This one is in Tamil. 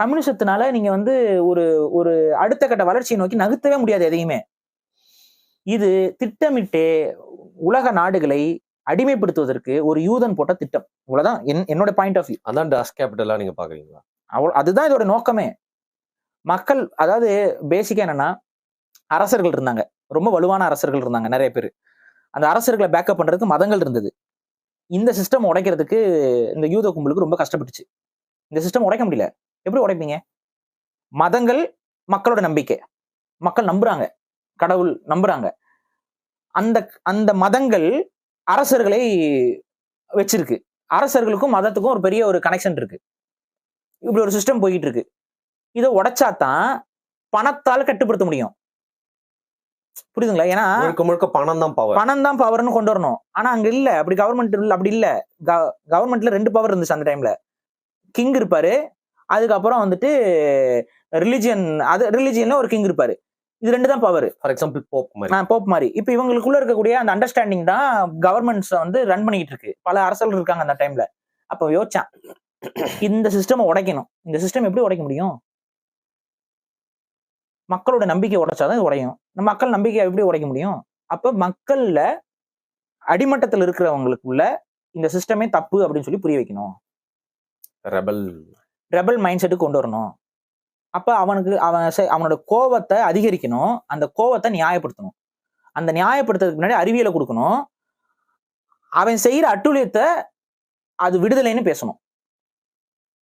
கம்யூனிசத்தினால நீங்க வந்து ஒரு ஒரு அடுத்த கட்ட வளர்ச்சியை நோக்கி நகர்த்தவே முடியாது எதையுமே. இது திட்டமிட்டே உலக நாடுகளை அடிமைப்படுத்துவதற்கு ஒரு யூதன் போட்ட திட்டம். இவ்வளவுதான். என் என்னோட பாயிண்ட் ஆஃப் வியூ அதான் டாஸ் கேபிட்டலா நீங்க பாக்குறீங்களா அவ்வளோ அதுதான் இதோட நோக்கமே. மக்கள் அதாவது பேசிக்கா என்னன்னா அரசர்கள் இருந்தாங்க. ரொம்ப வலுவான அரசர்கள் இருந்தாங்க நிறைய பேர். அந்த அரசர்களை பேக்கப் பண்றதுக்கு மதங்கள் இருந்தது. இந்த சிஸ்டம் உடைக்கிறதுக்கு இந்த யூத கும்பலுக்கு ரொம்ப கஷ்டப்பட்டுச்சு. இந்த சிஸ்டம் உடைக்க முடியல. எப்படி உடைப்பீங்க? மதங்கள் மக்களோட நம்பிக்கை. மக்கள் நம்புறாங்க. கடவுள் நம்புறாங்க. அந்த அந்த மதங்கள் அரசர்களை வச்சிருக்கு. அரசர்களுக்கும் மதத்துக்கும் ஒரு பெரிய ஒரு கனெக்ஷன் இருக்கு. இப்படி ஒரு சிஸ்டம் போய்கிட்டு இருக்கு இதை உடைச்சாதான் பணத்தால் கட்டுப்படுத்த முடியும். புரியுதுங்களா? ஏன்னா முழுக்க முழுக்க பணம் தான் பவர் பணம் தான் பவர்னு கொண்டு வரணும். ஆனா அங்க இல்ல. அப்படி கவர்மெண்ட் இல்ல அப்படி இல்ல. கவர்மெண்ட்ல ரெண்டு பவர் இருந்துச்சு அந்த டைம்ல கிங் இருப்பாரு அதுக்கப்புறம் வந்துட்டு ரிலிஜியன் அது ரிலிஜியன்ல ஒரு கிங் இருப்பாரு. இது ரெண்டு தான் பவர் ஃபார் எக்ஸாம்பிள் போப் மாதிரி. போப் மாதிரி. இப்ப இவங்களுக்குள்ள இருக்கக்கூடிய அந்த அண்டர்ஸ்டாண்டிங் தான் கவர்மெண்ட்ஸ் வந்து ரன் பண்ணிட்டு இருக்கு. பல அரசர்கள் இருக்காங்க அந்த டைம்ல அப்ப யோசிச்சான் இந்த சிஸ்டம் உடைக்கணும். இந்த சிஸ்டம் எப்படி உடைக்க முடியும்? மக்களோட நம்பிக்கை உடைச்சாதான் இது உடையும். நம்ம மக்கள் நம்பிக்கை எப்படி உடைக்க முடியும்? அப்ப மக்கள்ல அடிமட்டத்தில் இருக்கிறவங்களுக்குள்ள இந்த சிஸ்டமே தப்பு அப்படின்னு சொல்லி புரிய வைக்கணும். ரெபல் ரெபல் மைண்ட் செட்டு கொண்டு வரணும். அப்போ அவனுக்கு அவன் செ- அவனோட கோவத்தை அதிகரிக்கணும். அந்த கோவத்தை நியாயப்படுத்தணும். அந்த நியாயப்படுத்துறதுக்கு முன்னாடி அறிவியலை கொடுக்கணும். அவன் செய்கிற அட்டுழியத்தை அது விடுதலைன்னு பேசணும்.